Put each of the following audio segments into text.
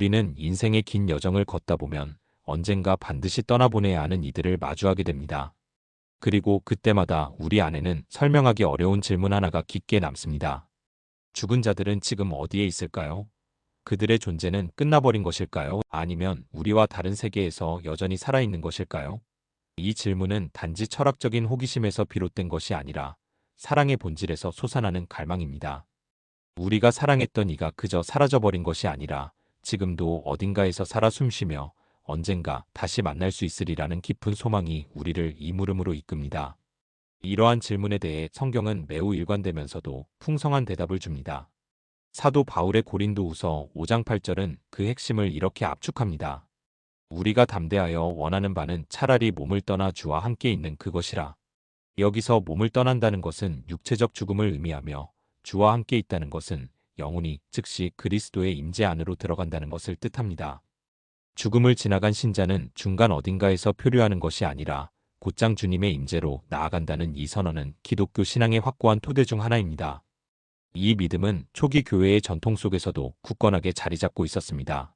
우리는 인생의 긴 여정을 걷다 보면 언젠가 반드시 떠나보내야 하는 이들을 마주하게 됩니다. 그리고 그때마다 우리 안에는 설명하기 어려운 질문 하나가 깊게 남습니다. 죽은 자들은 지금 어디에 있을까요? 그들의 존재는 끝나버린 것일까요? 아니면 우리와 다른 세계에서 여전히 살아있는 것일까요? 이 질문은 단지 철학적인 호기심에서 비롯된 것이 아니라 사랑의 본질에서 솟아나는 갈망입니다. 우리가 사랑했던 이가 그저 사라져버린 것이 아니라 지금도 어딘가에서 살아 숨쉬며 언젠가 다시 만날 수 있으리라는 깊은 소망이 우리를 이 물음으로 이끕니다. 이러한 질문에 대해 성경은 매우 일관되면서도 풍성한 대답을 줍니다. 사도 바울의 고린도후서 5장 8절은 그 핵심을 이렇게 압축합니다. 우리가 담대하여 원하는 바는 차라리 몸을 떠나 주와 함께 있는 그것이라. 여기서 몸을 떠난다는 것은 육체적 죽음을 의미하며 주와 함께 있다는 것은 영혼이 즉시 그리스도의 임재 안으로 들어간다는 것을 뜻합니다. 죽음을 지나간 신자는 중간 어딘가에서 표류하는 것이 아니라 곧장 주님의 임재로 나아간다는 이 선언은 기독교 신앙의 확고한 토대 중 하나입니다. 이 믿음은 초기 교회의 전통 속에서도 굳건하게 자리 잡고 있었습니다.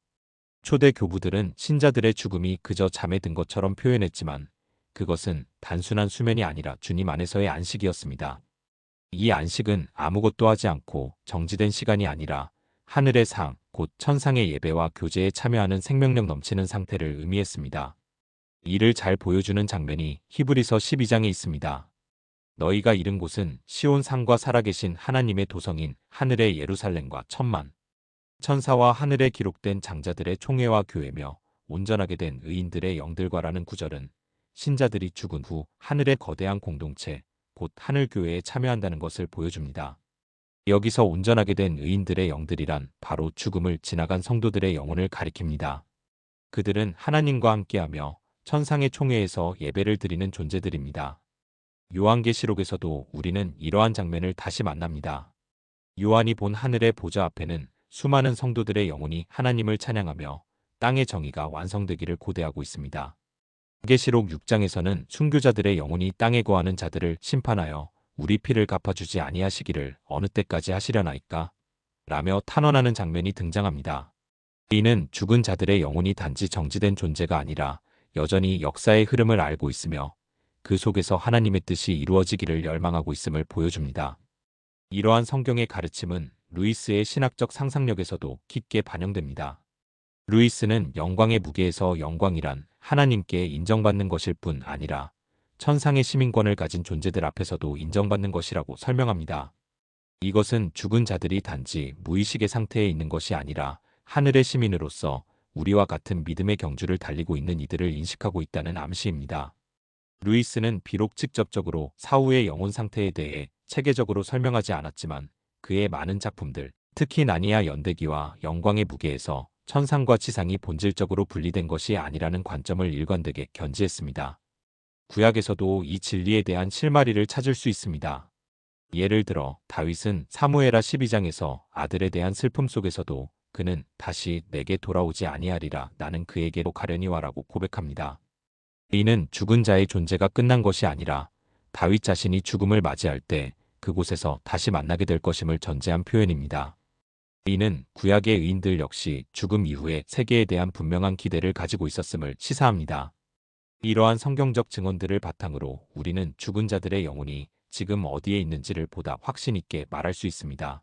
초대 교부들은 신자들의 죽음이 그저 잠에 든 것처럼 표현했지만 그것은 단순한 수면이 아니라 주님 안에서의 안식이었습니다. 이 안식은 아무것도 하지 않고 정지된 시간이 아니라 하늘의 상, 곧 천상의 예배와 교제에 참여하는 생명력 넘치는 상태를 의미했습니다. 이를 잘 보여주는 장면이 히브리서 12장에 있습니다. 너희가 이른 곳은 시온 산과 살아계신 하나님의 도성인 하늘의 예루살렘과 천만 천사와 하늘에 기록된 장자들의 총회와 교회며 온전하게 된 의인들의 영들과라는 구절은 신자들이 죽은 후 하늘의 거대한 공동체, 곧 하늘교회에 참여한다는 것을 보여줍니다. 여기서 온전하게 된 의인들의 영들이란 바로 죽음을 지나간 성도들의 영혼을 가리킵니다. 그들은 하나님과 함께하며 천상의 총회에서 예배를 드리는 존재들입니다. 요한계시록에서도 우리는 이러한 장면을 다시 만납니다. 요한이 본 하늘의 보좌 앞에는 수많은 성도들의 영혼이 하나님을 찬양하며 땅의 정의가 완성되기를 고대하고 있습니다. 계시록 6장에서는 순교자들의 영혼이 땅에 거하는 자들을 심판하여 우리 피를 갚아주지 아니하시기를 어느 때까지 하시려나이까? 라며 탄원하는 장면이 등장합니다. 이는 죽은 자들의 영혼이 단지 정지된 존재가 아니라 여전히 역사의 흐름을 알고 있으며 그 속에서 하나님의 뜻이 이루어지기를 열망하고 있음을 보여줍니다. 이러한 성경의 가르침은 루이스의 신학적 상상력에서도 깊게 반영됩니다. 루이스는 영광의 무게에서 영광이란 하나님께 인정받는 것일 뿐 아니라 천상의 시민권을 가진 존재들 앞에서도 인정받는 것이라고 설명합니다. 이것은 죽은 자들이 단지 무의식의 상태에 있는 것이 아니라 하늘의 시민으로서 우리와 같은 믿음의 경주를 달리고 있는 이들을 인식하고 있다는 암시입니다. 루이스는 비록 직접적으로 사후의 영혼 상태에 대해 체계적으로 설명하지 않았지만 그의 많은 작품들, 특히 나니아 연대기와 영광의 무게에서 천상과 지상이 본질적으로 분리된 것이 아니라는 관점을 일관되게 견지했습니다. 구약에서도 이 진리에 대한 실마리를 찾을 수 있습니다. 예를 들어 다윗은 사무에라 12장에서 아들에 대한 슬픔 속에서도 그는 다시 내게 돌아오지 아니하리라 나는 그에게로 가려니 와라고 고백합니다. 이는 죽은 자의 존재가 끝난 것이 아니라 다윗 자신이 죽음을 맞이할 때 그곳에서 다시 만나게 될 것임을 전제한 표현입니다. 이는 구약의 의인들 역시 죽음 이후에 세계에 대한 분명한 기대를 가지고 있었음을 시사합니다. 이러한 성경적 증언들을 바탕으로 우리는 죽은 자들의 영혼이 지금 어디에 있는지를 보다 확신 있게 말할 수 있습니다.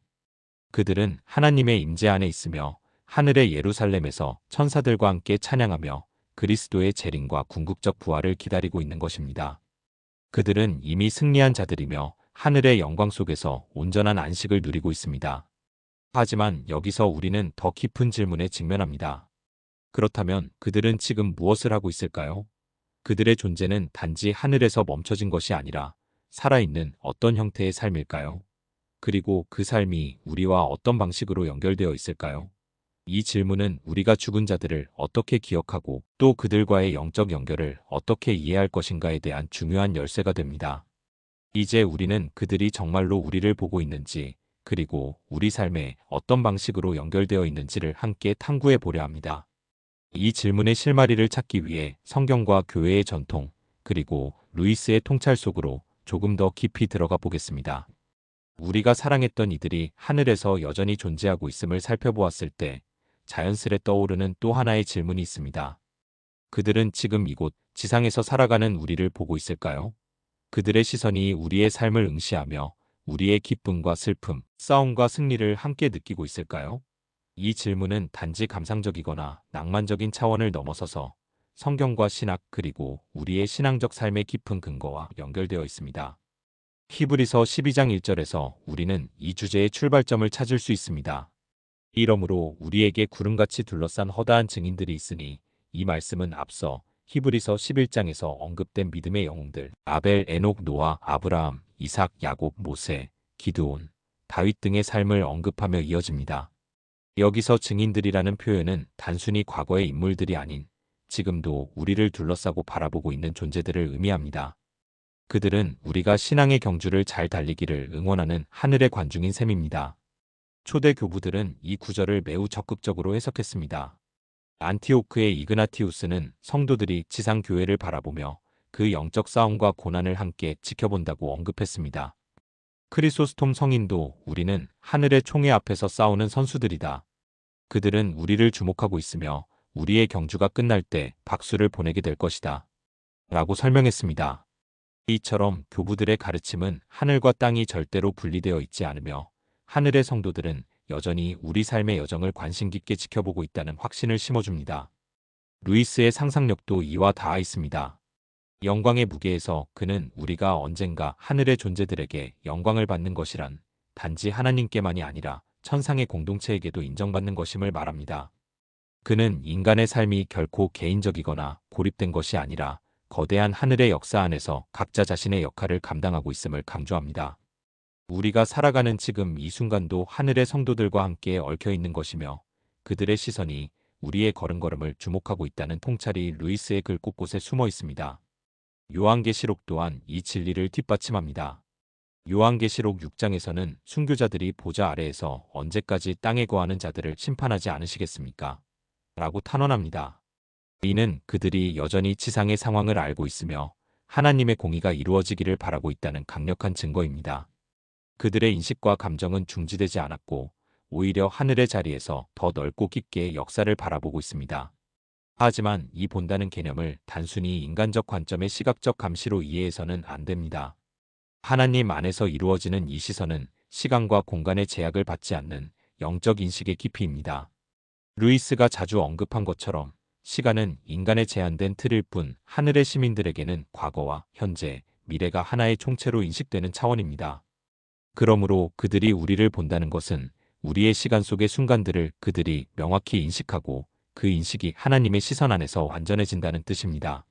그들은 하나님의 임재 안에 있으며 하늘의 예루살렘에서 천사들과 함께 찬양하며 그리스도의 재림과 궁극적 부활을 기다리고 있는 것입니다. 그들은 이미 승리한 자들이며 하늘의 영광 속에서 온전한 안식을 누리고 있습니다. 하지만 여기서 우리는 더 깊은 질문에 직면합니다. 그렇다면 그들은 지금 무엇을 하고 있을까요? 그들의 존재는 단지 하늘에서 멈춰진 것이 아니라 살아있는 어떤 형태의 삶일까요? 그리고 그 삶이 우리와 어떤 방식으로 연결되어 있을까요? 이 질문은 우리가 죽은 자들을 어떻게 기억하고 또 그들과의 영적 연결을 어떻게 이해할 것인가에 대한 중요한 열쇠가 됩니다. 이제 우리는 그들이 정말로 우리를 보고 있는지 그리고 우리 삶에 어떤 방식으로 연결되어 있는지를 함께 탐구해 보려 합니다. 이 질문의 실마리를 찾기 위해 성경과 교회의 전통, 그리고 루이스의 통찰 속으로 조금 더 깊이 들어가 보겠습니다. 우리가 사랑했던 이들이 하늘에서 여전히 존재하고 있음을 살펴보았을 때 자연스레 떠오르는 또 하나의 질문이 있습니다. 그들은 지금 이곳 지상에서 살아가는 우리를 보고 있을까요? 그들의 시선이 우리의 삶을 응시하며 우리의 기쁨과 슬픔, 싸움과 승리를 함께 느끼고 있을까요? 이 질문은 단지 감상적이거나 낭만적인 차원을 넘어서서 성경과 신학 그리고 우리의 신앙적 삶의 깊은 근거와 연결되어 있습니다. 히브리서 12장 1절에서 우리는 이 주제의 출발점을 찾을 수 있습니다. 이러므로 우리에게 구름같이 둘러싼 허다한 증인들이 있으니 이 말씀은 앞서 히브리서 11장에서 언급된 믿음의 영웅들 아벨, 에녹, 노아, 아브라함, 이삭, 야곱, 모세, 기드온, 다윗 등의 삶을 언급하며 이어집니다. 여기서 증인들이라는 표현은 단순히 과거의 인물들이 아닌 지금도 우리를 둘러싸고 바라보고 있는 존재들을 의미합니다. 그들은 우리가 신앙의 경주를 잘 달리기를 응원하는 하늘의 관중인 셈입니다. 초대 교부들은 이 구절을 매우 적극적으로 해석했습니다. 안티오크의 이그나티우스는 성도들이 지상 교회를 바라보며 그 영적 싸움과 고난을 함께 지켜본다고 언급했습니다. 크리소스톰 성인도 우리는 하늘의 총회 앞에서 싸우는 선수들이다. 그들은 우리를 주목하고 있으며 우리의 경주가 끝날 때 박수를 보내게 될 것이다. 라고 설명했습니다. 이처럼 교부들의 가르침은 하늘과 땅이 절대로 분리되어 있지 않으며 하늘의 성도들은 여전히 우리 삶의 여정을 관심 깊게 지켜보고 있다는 확신을 심어줍니다. 루이스의 상상력도 이와 닿아 있습니다. 영광의 무게에서 그는 우리가 언젠가 하늘의 존재들에게 영광을 받는 것이란 단지 하나님께만이 아니라 천상의 공동체에게도 인정받는 것임을 말합니다. 그는 인간의 삶이 결코 개인적이거나 고립된 것이 아니라 거대한 하늘의 역사 안에서 각자 자신의 역할을 감당하고 있음을 강조합니다. 우리가 살아가는 지금 이 순간도 하늘의 성도들과 함께 얽혀 있는 것이며 그들의 시선이 우리의 걸음걸음을 주목하고 있다는 통찰이 루이스의 글 곳곳에 숨어 있습니다. 요한계시록 또한 이 진리를 뒷받침합니다. 요한계시록 6장에서는 순교자들이 보좌 아래에서 언제까지 땅에 거하는 자들을 심판하지 않으시겠습니까? 라고 탄원합니다. 이는 그들이 여전히 지상의 상황을 알고 있으며 하나님의 공의가 이루어지기를 바라고 있다는 강력한 증거입니다. 그들의 인식과 감정은 중지되지 않았고 오히려 하늘의 자리에서 더 넓고 깊게 역사를 바라보고 있습니다. 하지만 이 본다는 개념을 단순히 인간적 관점의 시각적 감시로 이해해서는 안 됩니다. 하나님 안에서 이루어지는 이 시선은 시간과 공간의 제약을 받지 않는 영적 인식의 깊이입니다. 루이스가 자주 언급한 것처럼 시간은 인간의 제한된 틀일 뿐 하늘의 시민들에게는 과거와 현재, 미래가 하나의 총체로 인식되는 차원입니다. 그러므로 그들이 우리를 본다는 것은 우리의 시간 속의 순간들을 그들이 명확히 인식하고 그 인식이 하나님의 시선 안에서 완전해진다는 뜻입니다.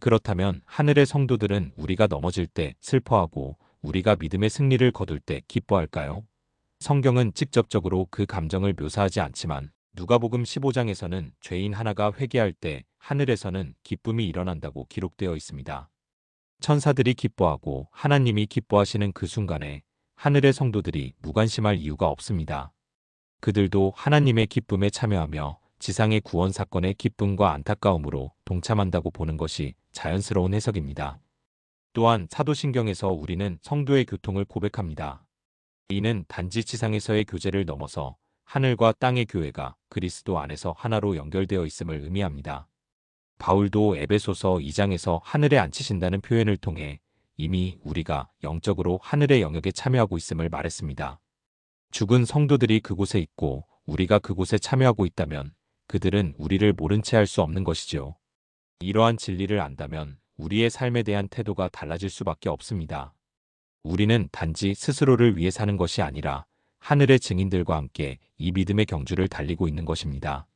그렇다면 하늘의 성도들은 우리가 넘어질 때 슬퍼하고 우리가 믿음의 승리를 거둘 때 기뻐할까요? 성경은 직접적으로 그 감정을 묘사하지 않지만 누가복음 15장에서는 죄인 하나가 회개할 때 하늘에서는 기쁨이 일어난다고 기록되어 있습니다. 천사들이 기뻐하고 하나님이 기뻐하시는 그 순간에 하늘의 성도들이 무관심할 이유가 없습니다. 그들도 하나님의 기쁨에 참여하며 지상의 구원 사건의 기쁨과 안타까움으로 동참한다고 보는 것이 자연스러운 해석입니다. 또한 사도신경에서 우리는 성도의 교통을 고백합니다. 이는 단지 지상에서의 교제를 넘어서 하늘과 땅의 교회가 그리스도 안에서 하나로 연결되어 있음을 의미합니다. 바울도 에베소서 2장에서 하늘에 앉히신다는 표현을 통해 이미 우리가 영적으로 하늘의 영역에 참여하고 있음을 말했습니다. 죽은 성도들이 그곳에 있고 우리가 그곳에 참여하고 있다면 그들은 우리를 모른 채 할 수 없는 것이지요. 이러한 진리를 안다면 우리의 삶에 대한 태도가 달라질 수밖에 없습니다. 우리는 단지 스스로를 위해 사는 것이 아니라 하늘의 증인들과 함께 이 믿음의 경주를 달리고 있는 것입니다.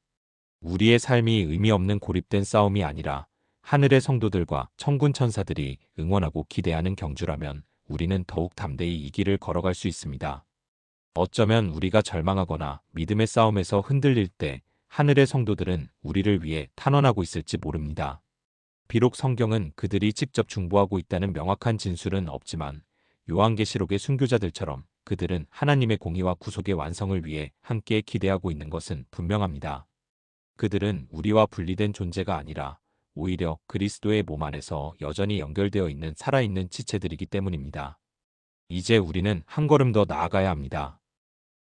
우리의 삶이 의미 없는 고립된 싸움이 아니라 하늘의 성도들과 천군 천사들이 응원하고 기대하는 경주라면 우리는 더욱 담대히 이 길을 걸어갈 수 있습니다. 어쩌면 우리가 절망하거나 믿음의 싸움에서 흔들릴 때 하늘의 성도들은 우리를 위해 탄원하고 있을지 모릅니다. 비록 성경은 그들이 직접 중보하고 있다는 명확한 진술은 없지만 요한계시록의 순교자들처럼 그들은 하나님의 공의와 구속의 완성을 위해 함께 기대하고 있는 것은 분명합니다. 그들은 우리와 분리된 존재가 아니라 오히려 그리스도의 몸 안에서 여전히 연결되어 있는 살아있는 지체들이기 때문입니다. 이제 우리는 한 걸음 더 나아가야 합니다.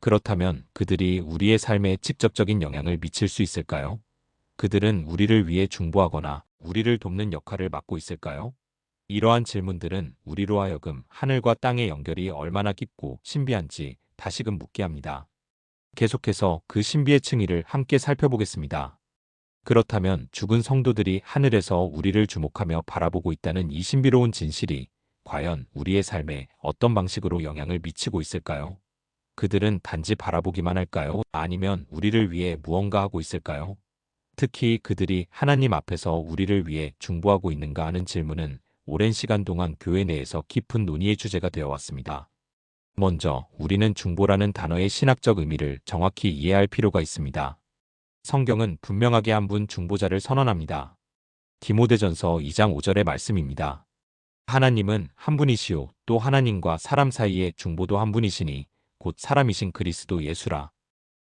그렇다면 그들이 우리의 삶에 직접적인 영향을 미칠 수 있을까요? 그들은 우리를 위해 중보하거나 우리를 돕는 역할을 맡고 있을까요? 이러한 질문들은 우리로 하여금 하늘과 땅의 연결이 얼마나 깊고 신비한지 다시금 묻게 합니다. 계속해서 그 신비의 층위를 함께 살펴보겠습니다. 그렇다면 죽은 성도들이 하늘에서 우리를 주목하며 바라보고 있다는 이 신비로운 진실이 과연 우리의 삶에 어떤 방식으로 영향을 미치고 있을까요? 그들은 단지 바라보기만 할까요? 아니면 우리를 위해 무언가 하고 있을까요? 특히 그들이 하나님 앞에서 우리를 위해 중보하고 있는가 하는 질문은 오랜 시간 동안 교회 내에서 깊은 논의의 주제가 되어 왔습니다. 먼저 우리는 중보라는 단어의 신학적 의미를 정확히 이해할 필요가 있습니다. 성경은 분명하게 한 분 중보자를 선언합니다. 디모데전서 2장 5절의 말씀입니다. 하나님은 한 분이시요 또 하나님과 사람 사이의 중보도 한 분이시니 곧 사람이신 그리스도 예수라.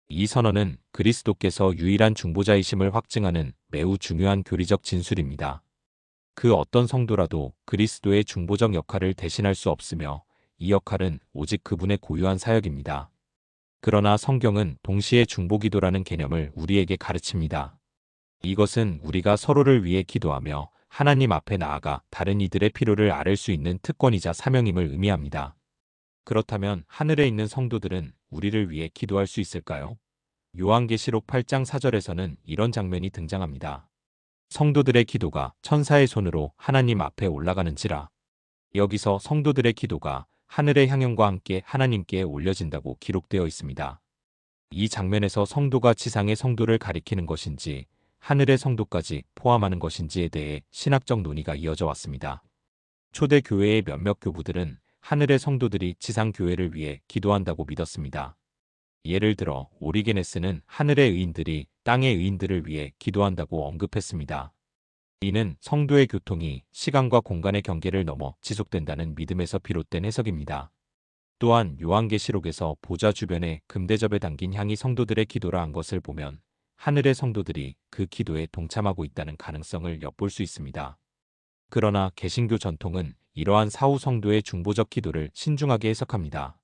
이 선언은 그리스도께서 유일한 중보자이심을 확증하는 매우 중요한 교리적 진술입니다. 그 어떤 성도라도 그리스도의 중보적 역할을 대신할 수 없으며 이 역할은 오직 그분의 고유한 사역입니다. 그러나 성경은 동시에 중보기도라는 개념을 우리에게 가르칩니다. 이것은 우리가 서로를 위해 기도하며 하나님 앞에 나아가 다른 이들의 필요를 아를 수 있는 특권이자 사명임을 의미합니다. 그렇다면 하늘에 있는 성도들은 우리를 위해 기도할 수 있을까요? 요한계시록 8장 4절에서는 이런 장면이 등장합니다. 성도들의 기도가 천사의 손으로 하나님 앞에 올라가는지라. 여기서 성도들의 기도가 하늘의 향연과 함께 하나님께 올려진다고 기록되어 있습니다. 이 장면에서 성도가 지상의 성도를 가리키는 것인지 하늘의 성도까지 포함하는 것인지에 대해 신학적 논의가 이어져 왔습니다. 초대 교회의 몇몇 교부들은 하늘의 성도들이 지상 교회를 위해 기도한다고 믿었습니다. 예를 들어 오리게네스는 하늘의 의인들이 땅의 의인들을 위해 기도한다고 언급했습니다. 이는 성도의 교통이 시간과 공간의 경계를 넘어 지속된다는 믿음에서 비롯된 해석입니다. 또한 요한계시록에서 보좌 주변에 금대접에 담긴 향이 성도들의 기도라 한 것을 보면 하늘의 성도들이 그 기도에 동참하고 있다는 가능성을 엿볼 수 있습니다. 그러나 개신교 전통은 이러한 사후 성도의 중보적 기도를 신중하게 해석합니다.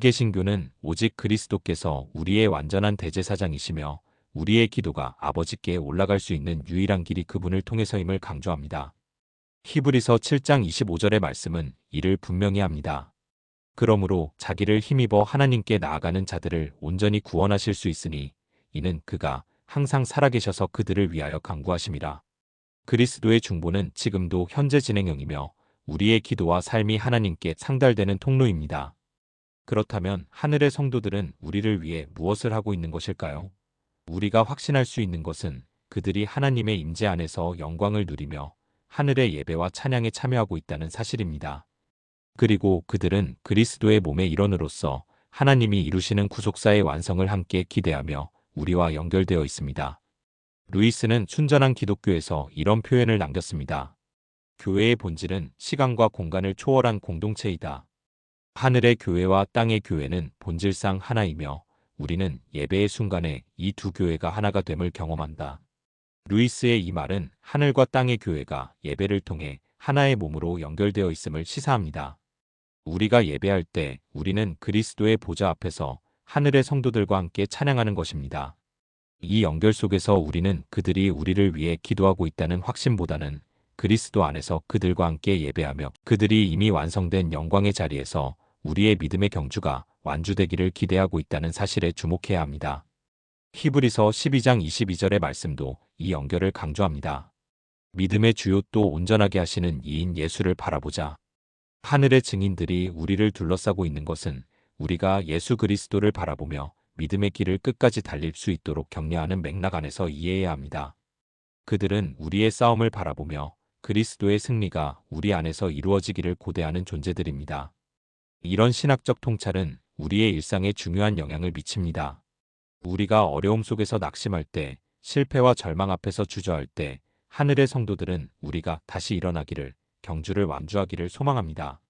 개신교는 오직 그리스도께서 우리의 완전한 대제사장이시며 우리의 기도가 아버지께 올라갈 수 있는 유일한 길이 그분을 통해서임을 강조합니다. 히브리서 7장 25절의 말씀은 이를 분명히 합니다. 그러므로 자기를 힘입어 하나님께 나아가는 자들을 온전히 구원하실 수 있으니 이는 그가 항상 살아계셔서 그들을 위하여 강구하심이라. 그리스도의 중보는 지금도 현재 진행형이며 우리의 기도와 삶이 하나님께 상달되는 통로입니다. 그렇다면 하늘의 성도들은 우리를 위해 무엇을 하고 있는 것일까요? 우리가 확신할 수 있는 것은 그들이 하나님의 임재 안에서 영광을 누리며 하늘의 예배와 찬양에 참여하고 있다는 사실입니다. 그리고 그들은 그리스도의 몸의 일원으로서 하나님이 이루시는 구속사의 완성을 함께 기대하며 우리와 연결되어 있습니다. 루이스는 순전한 기독교에서 이런 표현을 남겼습니다. 교회의 본질은 시간과 공간을 초월한 공동체이다. 하늘의 교회와 땅의 교회는 본질상 하나이며 우리는 예배의 순간에 이 두 교회가 하나가 됨을 경험한다. 루이스의 이 말은 하늘과 땅의 교회가 예배를 통해 하나의 몸으로 연결되어 있음을 시사합니다. 우리가 예배할 때 우리는 그리스도의 보좌 앞에서 하늘의 성도들과 함께 찬양하는 것입니다. 이 연결 속에서 우리는 그들이 우리를 위해 기도하고 있다는 확신보다는 그리스도 안에서 그들과 함께 예배하며 그들이 이미 완성된 영광의 자리에서 우리의 믿음의 경주가 완주되기를 기대하고 있다는 사실에 주목해야 합니다. 히브리서 12장 22절의 말씀도 이 연결을 강조합니다. 믿음의 주요 또 온전하게 하시는 이인 예수를 바라보자. 하늘의 증인들이 우리를 둘러싸고 있는 것은 우리가 예수 그리스도를 바라보며 믿음의 길을 끝까지 달릴 수 있도록 격려하는 맥락 안에서 이해해야 합니다. 그들은 우리의 싸움을 바라보며 그리스도의 승리가 우리 안에서 이루어지기를 고대하는 존재들입니다. 이런 신학적 통찰은 우리의 일상에 중요한 영향을 미칩니다. 우리가 어려움 속에서 낙심할 때, 실패와 절망 앞에서 주저할 때, 하늘의 성도들은 우리가 다시 일어나기를, 경주를 완주하기를 소망합니다.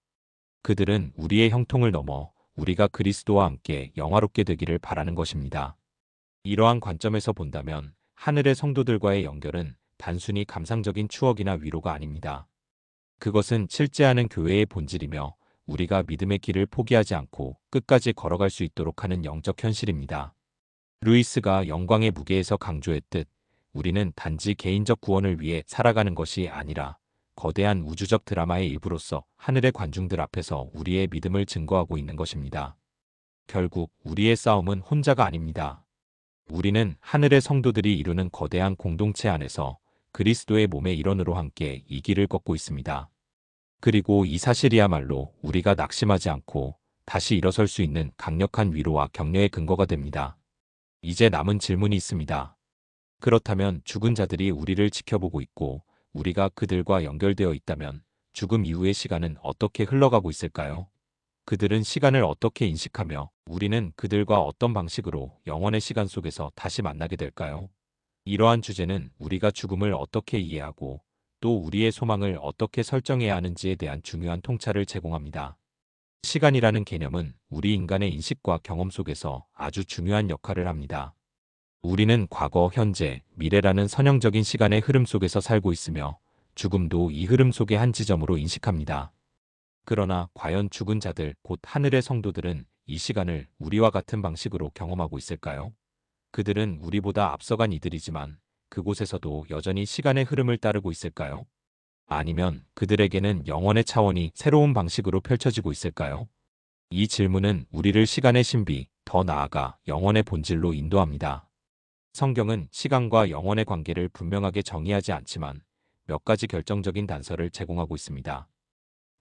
그들은 우리의 형통을 넘어 우리가 그리스도와 함께 영화롭게 되기를 바라는 것입니다. 이러한 관점에서 본다면 하늘의 성도들과의 연결은 단순히 감상적인 추억이나 위로가 아닙니다. 그것은 실제하는 교회의 본질이며 우리가 믿음의 길을 포기하지 않고 끝까지 걸어갈 수 있도록 하는 영적 현실입니다. 루이스가 영광의 무게에서 강조했듯 우리는 단지 개인적 구원을 위해 살아가는 것이 아니라 거대한 우주적 드라마의 일부로서 하늘의 관중들 앞에서 우리의 믿음을 증거하고 있는 것입니다. 결국 우리의 싸움은 혼자가 아닙니다. 우리는 하늘의 성도들이 이루는 거대한 공동체 안에서 그리스도의 몸의 일원으로 함께 이 길을 걷고 있습니다. 그리고 이 사실이야말로 우리가 낙심하지 않고 다시 일어설 수 있는 강력한 위로와 격려의 근거가 됩니다. 이제 남은 질문이 있습니다. 그렇다면 죽은 자들이 우리를 지켜보고 있고 우리가 그들과 연결되어 있다면 죽음 이후의 시간은 어떻게 흘러가고 있을까요? 그들은 시간을 어떻게 인식하며 우리는 그들과 어떤 방식으로 영원의 시간 속에서 다시 만나게 될까요? 이러한 주제는 우리가 죽음을 어떻게 이해하고 또 우리의 소망을 어떻게 설정해야 하는지에 대한 중요한 통찰을 제공합니다. 시간이라는 개념은 우리 인간의 인식과 경험 속에서 아주 중요한 역할을 합니다. 우리는 과거, 현재, 미래라는 선형적인 시간의 흐름 속에서 살고 있으며 죽음도 이 흐름 속의 한 지점으로 인식합니다. 그러나 과연 죽은 자들, 곧 하늘의 성도들은 이 시간을 우리와 같은 방식으로 경험하고 있을까요? 그들은 우리보다 앞서간 이들이지만 그곳에서도 여전히 시간의 흐름을 따르고 있을까요? 아니면 그들에게는 영원의 차원이 새로운 방식으로 펼쳐지고 있을까요? 이 질문은 우리를 시간의 신비, 더 나아가 영원의 본질로 인도합니다. 성경은 시간과 영원의 관계를 분명하게 정의하지 않지만 몇 가지 결정적인 단서를 제공하고 있습니다.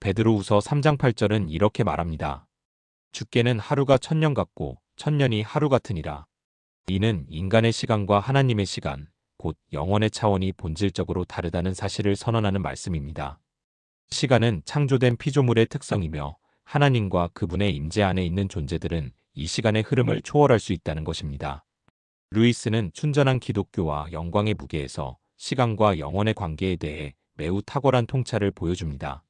베드로우서 3장 8절은 이렇게 말합니다. 주께는 하루가 천년 같고 천년이 하루 같으니라. 이는 인간의 시간과 하나님의 시간, 곧 영원의 차원이 본질적으로 다르다는 사실을 선언하는 말씀입니다. 시간은 창조된 피조물의 특성이며 하나님과 그분의 임재 안에 있는 존재들은 이 시간의 흐름을 초월할 수 있다는 것입니다. 루이스는 순전한 기독교와 영광의 무게에서 시간과 영원의 관계에 대해 매우 탁월한 통찰을 보여줍니다.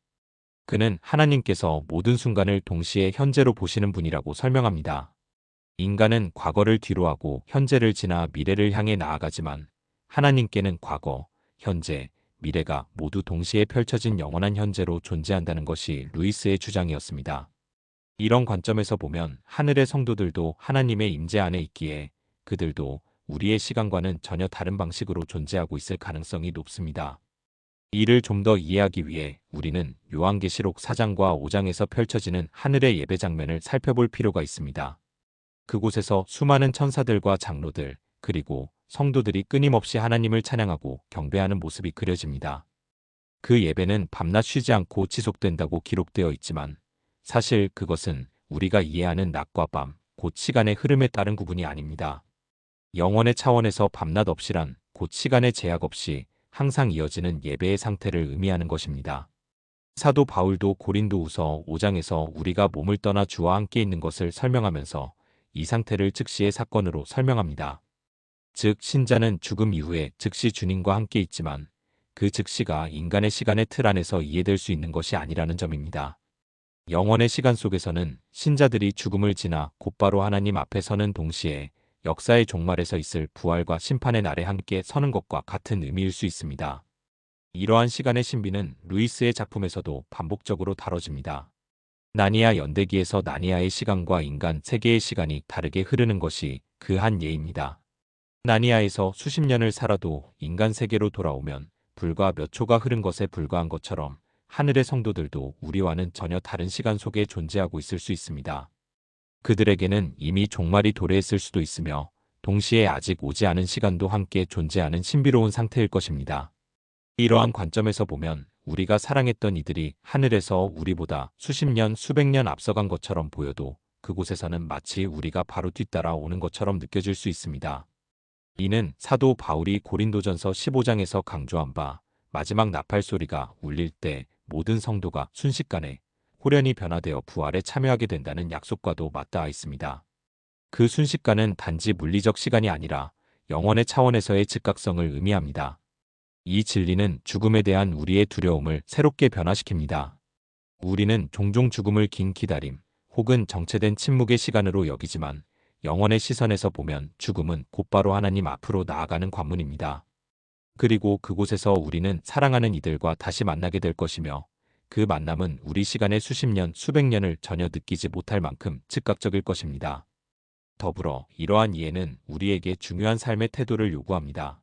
그는 하나님께서 모든 순간을 동시에 현재로 보시는 분이라고 설명합니다. 인간은 과거를 뒤로하고 현재를 지나 미래를 향해 나아가지만 하나님께는 과거, 현재, 미래가 모두 동시에 펼쳐진 영원한 현재로 존재한다는 것이 루이스의 주장이었습니다. 이런 관점에서 보면 하늘의 성도들도 하나님의 임재 안에 있기에 그들도 우리의 시간과는 전혀 다른 방식으로 존재하고 있을 가능성이 높습니다. 이를 좀 더 이해하기 위해 우리는 요한계시록 4장과 5장에서 펼쳐지는 하늘의 예배 장면을 살펴볼 필요가 있습니다. 그곳에서 수많은 천사들과 장로들, 그리고 성도들이 끊임없이 하나님을 찬양하고 경배하는 모습이 그려집니다. 그 예배는 밤낮 쉬지 않고 지속된다고 기록되어 있지만 사실 그것은 우리가 이해하는 낮과 밤, 곧 시간의 흐름에 따른 구분이 아닙니다. 영원의 차원에서 밤낮 없이란 곧 시간의 제약 없이 항상 이어지는 예배의 상태를 의미하는 것입니다. 사도 바울도 고린도 우서 5장에서 우리가 몸을 떠나 주와 함께 있는 것을 설명하면서 이 상태를 즉시의 사건으로 설명합니다. 즉 신자는 죽음 이후에 즉시 주님과 함께 있지만 그 즉시가 인간의 시간의 틀 안에서 이해될 수 있는 것이 아니라는 점입니다. 영원의 시간 속에서는 신자들이 죽음을 지나 곧바로 하나님 앞에 서는 동시에 역사의 종말에서 있을 부활과 심판의 날에 함께 서는 것과 같은 의미일 수 있습니다. 이러한 시간의 신비는 루이스의 작품에서도 반복적으로 다뤄집니다. 나니아 연대기에서 나니아의 시간과 인간 세계의 시간이 다르게 흐르는 것이 그 한 예입니다. 나니아에서 수십 년을 살아도 인간 세계로 돌아오면 불과 몇 초가 흐른 것에 불과한 것처럼 하늘의 성도들도 우리와는 전혀 다른 시간 속에 존재하고 있을 수 있습니다. 그들에게는 이미 종말이 도래했을 수도 있으며 동시에 아직 오지 않은 시간도 함께 존재하는 신비로운 상태일 것입니다. 이러한 관점에서 보면 우리가 사랑했던 이들이 하늘에서 우리보다 수십 년, 수백 년 앞서간 것처럼 보여도 그곳에서는 마치 우리가 바로 뒤따라 오는 것처럼 느껴질 수 있습니다. 이는 사도 바울이 고린도전서 15장에서 강조한 바 마지막 나팔 소리가 울릴 때 모든 성도가 순식간에 호련히 변화되어 부활에 참여하게 된다는 약속과도 맞닿아 있습니다. 그 순식간은 단지 물리적 시간이 아니라 영원의 차원에서의 즉각성을 의미합니다. 이 진리는 죽음에 대한 우리의 두려움을 새롭게 변화시킵니다. 우리는 종종 죽음을 긴 기다림 혹은 정체된 침묵의 시간으로 여기지만 영원의 시선에서 보면 죽음은 곧바로 하나님 앞으로 나아가는 관문입니다. 그리고 그곳에서 우리는 사랑하는 이들과 다시 만나게 될 것이며 그 만남은 우리 시간의 수십 년, 수백 년을 전혀 느끼지 못할 만큼 즉각적일 것입니다. 더불어 이러한 이해는 우리에게 중요한 삶의 태도를 요구합니다.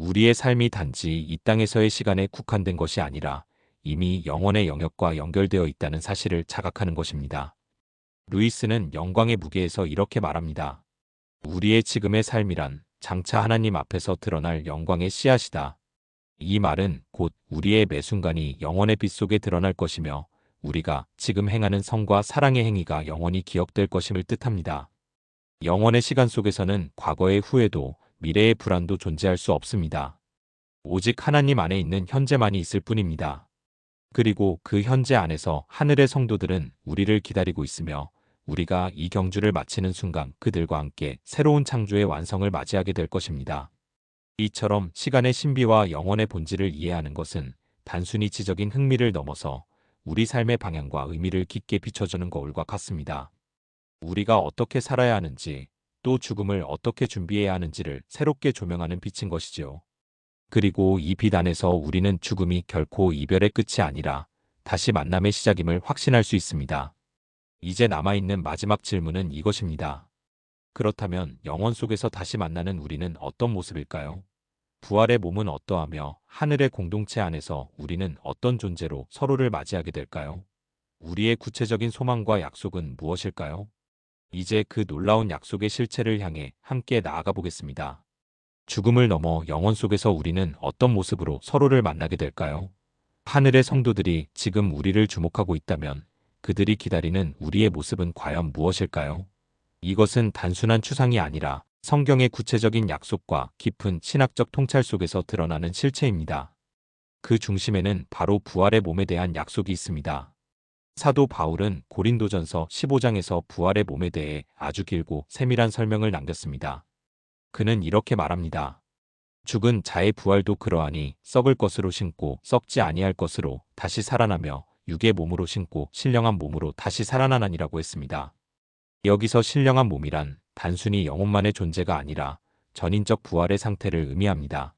우리의 삶이 단지 이 땅에서의 시간에 국한된 것이 아니라 이미 영원의 영역과 연결되어 있다는 사실을 자각하는 것입니다. 루이스는 영광의 무게에서 이렇게 말합니다. 우리의 지금의 삶이란 장차 하나님 앞에서 드러날 영광의 씨앗이다. 이 말은 곧 우리의 매 순간이 영원의 빛 속에 드러날 것이며 우리가 지금 행하는 성과 사랑의 행위가 영원히 기억될 것임을 뜻합니다. 영원의 시간 속에서는 과거의 후회도 미래의 불안도 존재할 수 없습니다. 오직 하나님 안에 있는 현재만이 있을 뿐입니다. 그리고 그 현재 안에서 하늘의 성도들은 우리를 기다리고 있으며 우리가 이 경주를 마치는 순간 그들과 함께 새로운 창조의 완성을 맞이하게 될 것입니다. 이처럼 시간의 신비와 영원의 본질을 이해하는 것은 단순히 지적인 흥미를 넘어서 우리 삶의 방향과 의미를 깊게 비춰주는 거울과 같습니다. 우리가 어떻게 살아야 하는지 또 죽음을 어떻게 준비해야 하는지를 새롭게 조명하는 빛인 것이지요. 그리고 이 빛 안에서 우리는 죽음이 결코 이별의 끝이 아니라 다시 만남의 시작임을 확신할 수 있습니다. 이제 남아있는 마지막 질문은 이것입니다. 그렇다면 영원 속에서 다시 만나는 우리는 어떤 모습일까요? 부활의 몸은 어떠하며 하늘의 공동체 안에서 우리는 어떤 존재로 서로를 맞이하게 될까요? 우리의 구체적인 소망과 약속은 무엇일까요? 이제 그 놀라운 약속의 실체를 향해 함께 나아가 보겠습니다. 죽음을 넘어 영원 속에서 우리는 어떤 모습으로 서로를 만나게 될까요? 하늘의 성도들이 지금 우리를 주목하고 있다면 그들이 기다리는 우리의 모습은 과연 무엇일까요? 이것은 단순한 추상이 아니라 성경의 구체적인 약속과 깊은 신학적 통찰 속에서 드러나는 실체입니다. 그 중심에는 바로 부활의 몸에 대한 약속이 있습니다. 사도 바울은 고린도전서 15장에서 부활의 몸에 대해 아주 길고 세밀한 설명을 남겼습니다. 그는 이렇게 말합니다. 죽은 자의 부활도 그러하니 썩을 것으로 신고 썩지 아니할 것으로 다시 살아나며 육의 몸으로 신고 신령한 몸으로 다시 살아나나니라고 했습니다. 여기서 신령한 몸이란 단순히 영혼만의 존재가 아니라 전인적 부활의 상태를 의미합니다.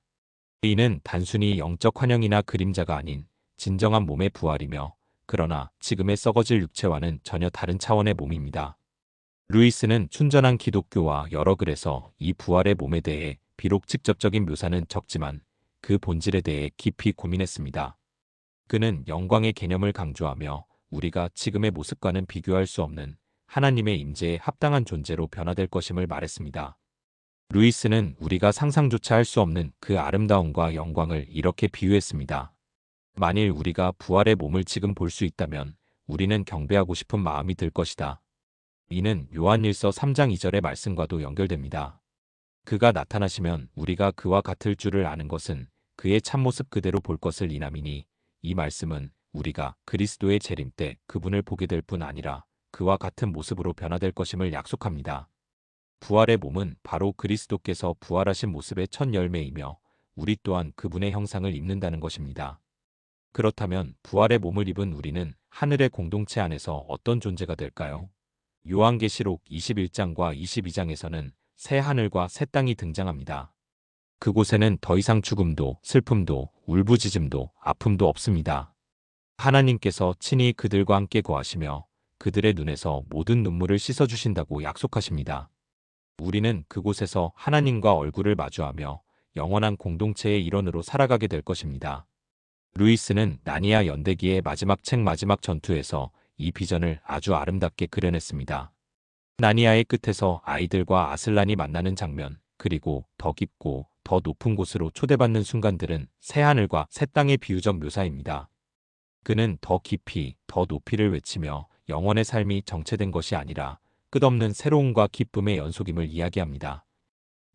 이는 단순히 영적 환영이나 그림자가 아닌 진정한 몸의 부활이며 그러나 지금의 썩어질 육체와는 전혀 다른 차원의 몸입니다. 루이스는 순전한 기독교와 여러 글에서 이 부활의 몸에 대해 비록 직접적인 묘사는 적지만 그 본질에 대해 깊이 고민했습니다. 그는 영광의 개념을 강조하며 우리가 지금의 모습과는 비교할 수 없는 하나님의 임재에 합당한 존재로 변화될 것임을 말했습니다. 루이스는 우리가 상상조차 할 수 없는 그 아름다움과 영광을 이렇게 비유했습니다. 만일 우리가 부활의 몸을 지금 볼 수 있다면 우리는 경배하고 싶은 마음이 들 것이다. 이는 요한일서 3장 2절의 말씀과도 연결됩니다. 그가 나타나시면 우리가 그와 같을 줄을 아는 것은 그의 참모습 그대로 볼 것을 이남이니 이 말씀은 우리가 그리스도의 재림 때 그분을 보게 될 뿐 아니라 그와 같은 모습으로 변화될 것임을 약속합니다. 부활의 몸은 바로 그리스도께서 부활하신 모습의 첫 열매이며 우리 또한 그분의 형상을 입는다는 것입니다. 그렇다면 부활의 몸을 입은 우리는 하늘의 공동체 안에서 어떤 존재가 될까요? 요한계시록 21장과 22장에서는 새 하늘과 새 땅이 등장합니다. 그곳에는 더 이상 죽음도 슬픔도 울부짖음도 아픔도 없습니다. 하나님께서 친히 그들과 함께 거하시며 그들의 눈에서 모든 눈물을 씻어주신다고 약속하십니다. 우리는 그곳에서 하나님과 얼굴을 마주하며 영원한 공동체의 일원으로 살아가게 될 것입니다. 루이스는 나니아 연대기의 마지막 책 마지막 전투에서 이 비전을 아주 아름답게 그려냈습니다. 나니아의 끝에서 아이들과 아슬란이 만나는 장면, 그리고 더 깊고 더 높은 곳으로 초대받는 순간들은 새하늘과 새 땅의 비유적 묘사입니다. 그는 더 깊이, 더 높이를 외치며 영원의 삶이 정체된 것이 아니라 끝없는 새로움과 기쁨의 연속임을 이야기합니다.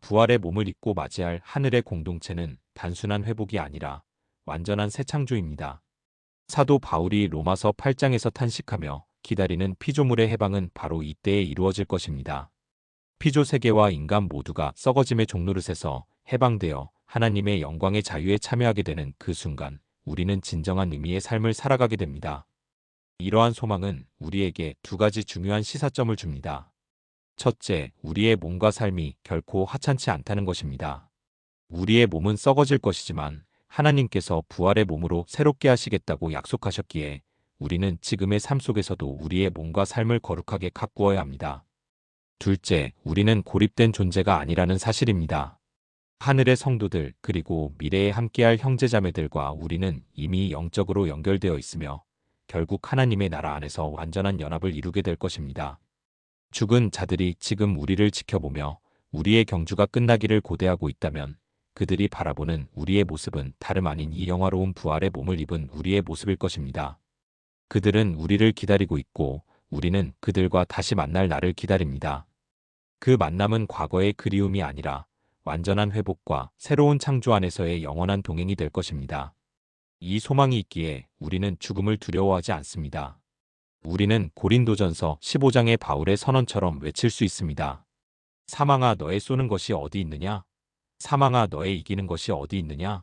부활의 몸을 입고 맞이할 하늘의 공동체는 단순한 회복이 아니라 완전한 새 창조입니다. 사도 바울이 로마서 8장에서 탄식하며 기다리는 피조물의 해방은 바로 이때에 이루어질 것입니다. 피조 세계와 인간 모두가 썩어짐의 종노릇에서 해방되어 하나님의 영광의 자유에 참여하게 되는 그 순간 우리는 진정한 의미의 삶을 살아가게 됩니다. 이러한 소망은 우리에게 두 가지 중요한 시사점을 줍니다. 첫째, 우리의 몸과 삶이 결코 하찮지 않다는 것입니다. 우리의 몸은 썩어질 것이지만 하나님께서 부활의 몸으로 새롭게 하시겠다고 약속하셨기에 우리는 지금의 삶 속에서도 우리의 몸과 삶을 거룩하게 가꾸어야 합니다. 둘째, 우리는 고립된 존재가 아니라는 사실입니다. 하늘의 성도들 그리고 미래에 함께할 형제자매들과 우리는 이미 영적으로 연결되어 있으며 결국 하나님의 나라 안에서 완전한 연합을 이루게 될 것입니다. 죽은 자들이 지금 우리를 지켜보며 우리의 경주가 끝나기를 고대하고 있다면 그들이 바라보는 우리의 모습은 다름 아닌 이 영화로운 부활의 몸을 입은 우리의 모습일 것입니다. 그들은 우리를 기다리고 있고 우리는 그들과 다시 만날 날을 기다립니다. 그 만남은 과거의 그리움이 아니라 완전한 회복과 새로운 창조 안에서의 영원한 동행이 될 것입니다. 이 소망이 있기에 우리는 죽음을 두려워하지 않습니다. 우리는 고린도전서 15장의 바울의 선언처럼 외칠 수 있습니다. 사망아 너의 쏘는 것이 어디 있느냐? 사망아 너의 이기는 것이 어디 있느냐?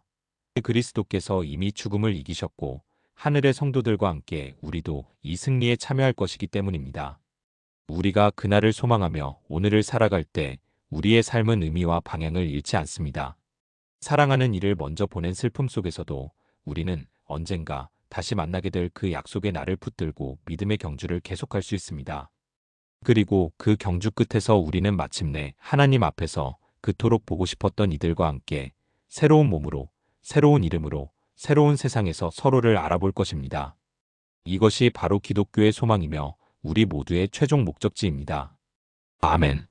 그리스도께서 이미 죽음을 이기셨고 하늘의 성도들과 함께 우리도 이 승리에 참여할 것이기 때문입니다. 우리가 그날을 소망하며 오늘을 살아갈 때 우리의 삶은 의미와 방향을 잃지 않습니다. 사랑하는 이를 먼저 보낸 슬픔 속에서도 우리는 언젠가 다시 만나게 될 그 약속의 날을 붙들고 믿음의 경주를 계속할 수 있습니다. 그리고 그 경주 끝에서 우리는 마침내 하나님 앞에서 그토록 보고 싶었던 이들과 함께 새로운 몸으로, 새로운 이름으로, 새로운 세상에서 서로를 알아볼 것입니다. 이것이 바로 기독교의 소망이며 우리 모두의 최종 목적지입니다. 아멘.